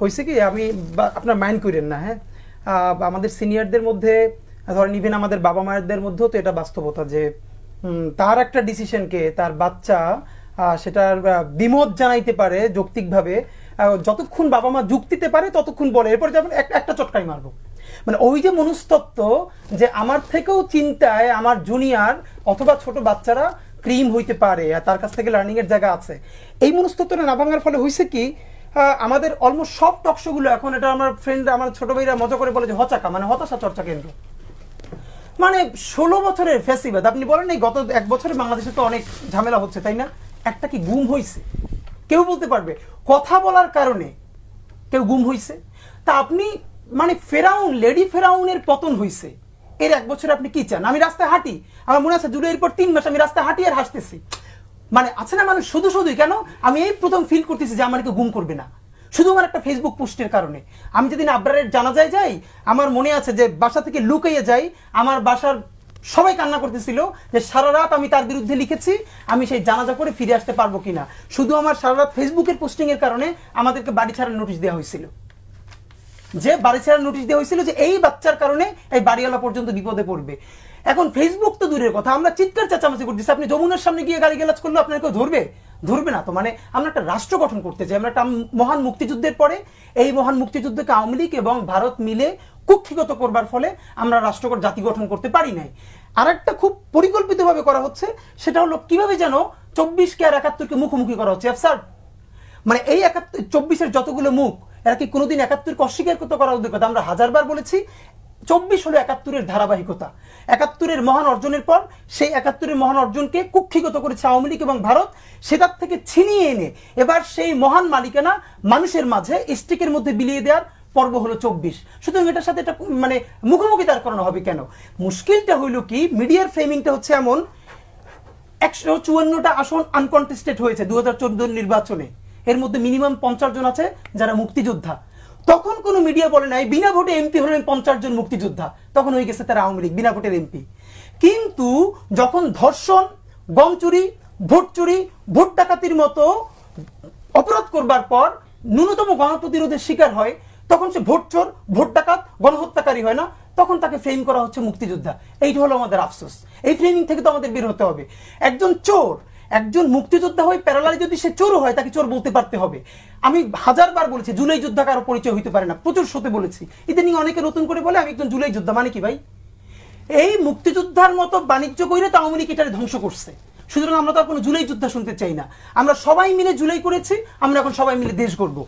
হয়েছে কি, আমি আপনার মাইন্ড করেন না হ্যাঁ? আমাদের সিনিয়রদের মধ্যে, ধরেন ইভেন আমাদের বাবা মায়েরদের মধ্যেও তো এটা বাস্তবতা যে তার একটা ডিসিশনকে তার বাচ্চা সেটার বিমত জানাইতে পারে যৌক্তিকভাবে যতক্ষণ বাবা মা যুক্তিতে পারে ততক্ষণ বলে। এরপর যেমন এক- একটা চটকাই মারবো। মানে ওই যে মনস্তত্ত্ব যে আমার থেকেও চিন্তায় আমার জুনিয়র অথবা ছোট বাচ্চারা ক্রিম হইতে পারে, আর তার কাছ থেকে লার্নিং এর জায়গা আছে। এই মনস্তত্ত্বটা না ভাঙার ফলে হয়েছে কি আমাদের অলমোস্ট সব টকশোগুলো এখন এটা আমার ফ্রেন্ড আমার ছোট ভাইরা মজা করে বলে যে হচাকা মানে হতাশা চর্চা কেন্দ্র। মানে ষোলো বছরের ফেসিবাদ আপনি বলেন এই গত এক বছরে বাংলাদেশে তো অনেক ঝামেলা হচ্ছে, তাই না? একটা কি গুম হয়েছে কেউ বলতে পারবে। কথা বলার কারণে কেউ গুম হইছে। তা আপনি মানে ফেরাউন, লেডি ফেরাউনের পতন হইছে। এর এক বছরে আপনি কি চান? আমি রাস্তায় হাঁটি। আমার মনে আছে, জুলাইয়ের পর তিন মাস আমি রাস্তায় হাঁটি আর হাসতেছি। মানে আছে না মানুষ, শুধু শুধুই কেন? আমি এই প্রথম ফিল করতেছি যে আমার কেউ গুম করবে না। শুধু আমার একটা ফেসবুক পোস্টের কারণে। আমি যেদিন আবরারের জানাজায় যাই, আমার মনে আছে যে বাসা থেকে লুকাইয়ে যাই, আমার বাসার সবাই কান্না করতেছিল যে সারা রাত আমি তার বিরুদ্ধে লিখেছি, আমি সেই জানাজা করে ফিরে আসতে পারব কিনা। শুধু আমার সারা রাত ফেসবুকের পোস্টিং এর কারণে আমাদেরকে বাড়ি ছাড়ার নোটিশ দেওয়া হয়েছিল। যে বাড়ি ছাড়ার নোটিশ দেওয়া হয়েছিল যে এই বাচ্চার কারণে এই বাড়িওয়ালা পর্যন্ত বিপদে পড়বে। এখন ফেসবুক তো দূরের কথা, আমরা চিৎকার চেঁচামেচি করতেছি, আপনি যমুনার সামনে গিয়ে গাড়ি গেলাজ করলে আপনার কেউ ধরবে? ধরবে না তো মানে আমরা একটা রাষ্ট্র গঠন করতে চাই, আমরা একটা মহান মুক্তিযুদ্ধের পরে এই মহান মুক্তিযুদ্ধকে আওয়ামী লীগ এবং ভারত মিলে কুক্ষিগত করবার ফলে আমরা রাষ্ট্র জাতি গঠন করতে পারি নাই। আর একটা খুব পরিকল্পিতভাবে করা হচ্ছে, সেটা হলো কীভাবে যেন চব্বিশকে আর একাত্তরকে মুখোমুখি করা হচ্ছে। মানে এই একাত্তর চব্বিশের যতগুলো মুখ এরা কি কোনোদিন একাত্তরকে অস্বীকার করতে করা উদ্যোগ আমরা হাজারবার বলেছি, চব্বিশ হলো একাত্তরের ধারাবাহিকতা। একাত্তরের মহান অর্জনের পর সেই একাত্তরের মহান অর্জনকে কুক্ষিগত করেছে আওয়ামী লীগ এবং ভারত। সেটার থেকে ছিনিয়ে এনে এবার সেই মহান মালিকানা মানুষের মাঝে স্টিকের মধ্যে বিলিয়ে দেওয়ার পর্ব হলো চব্বিশ। সুতরাং এটার সাথে এটা মানে মুখোমুখি তার করানো হবে কেন? মুশকিলটা হইল কি, মিডিয়ার ফ্রেমিংটা হচ্ছে এমন, একশো চুয়ান্নটা আসন আনকন্টেস্টেড হয়েছে দু হাজার নির্বাচনে। এর মধ্যে মিনিমাম পঞ্চাশ জন আছে যারা মুক্তিযোদ্ধা। তখন কোনো মিডিয়া বলে নাই, বিনা ভোটে এমপি হলেন পঞ্চাশ জন মুক্তিযোদ্ধা। তখন হয়ে গেছে তারা আওয়ামী লীগ, বিনা ভোটের এমপি কিন্তু যখন ধর্ষণ, গম চুরি, ভোট চুরি, ভোট ডাকাতির মতো অপরাধ করবার পর ন্যূনতম গণপ্রতিরোধের শিকার হয়, তখন সে ভোট চোর, ভোট ডাকাত, গণহত্যাকারী হয় না, তখন তাকে ফ্রেম করা হচ্ছে মুক্তিযোদ্ধা। এইটা হলো আমাদের আফসোস। এই ফ্রেমিং থেকে তো আমাদের বের হতে হবে। একজন চোর একজন মুক্তিযোদ্ধা হয়ে প্যারালালি যদি সে চোর হয়, তাকে চোর বলতে পারতে হবে। আমি হাজারবার বলেছি, জুলাই যোদ্ধা কারও পরিচয় হইতে পারে না। প্রচুর শোতে বলেছি। ইদানিং অনেকে নতুন করে বলে, আমি একজন জুলাই যোদ্ধা মানে কি ভাই? এই মুক্তিযোদ্ধার মতো বাণিজ্য করে তো আওয়ামী লীগ ধ্বংস করছে। সুতরাং আমরা তো আর কোনো জুলাই যোদ্ধা শুনতে চাই না। আমরা সবাই মিলে জুলাই করেছি, আমরা এখন সবাই মিলে দেশ গড়বো।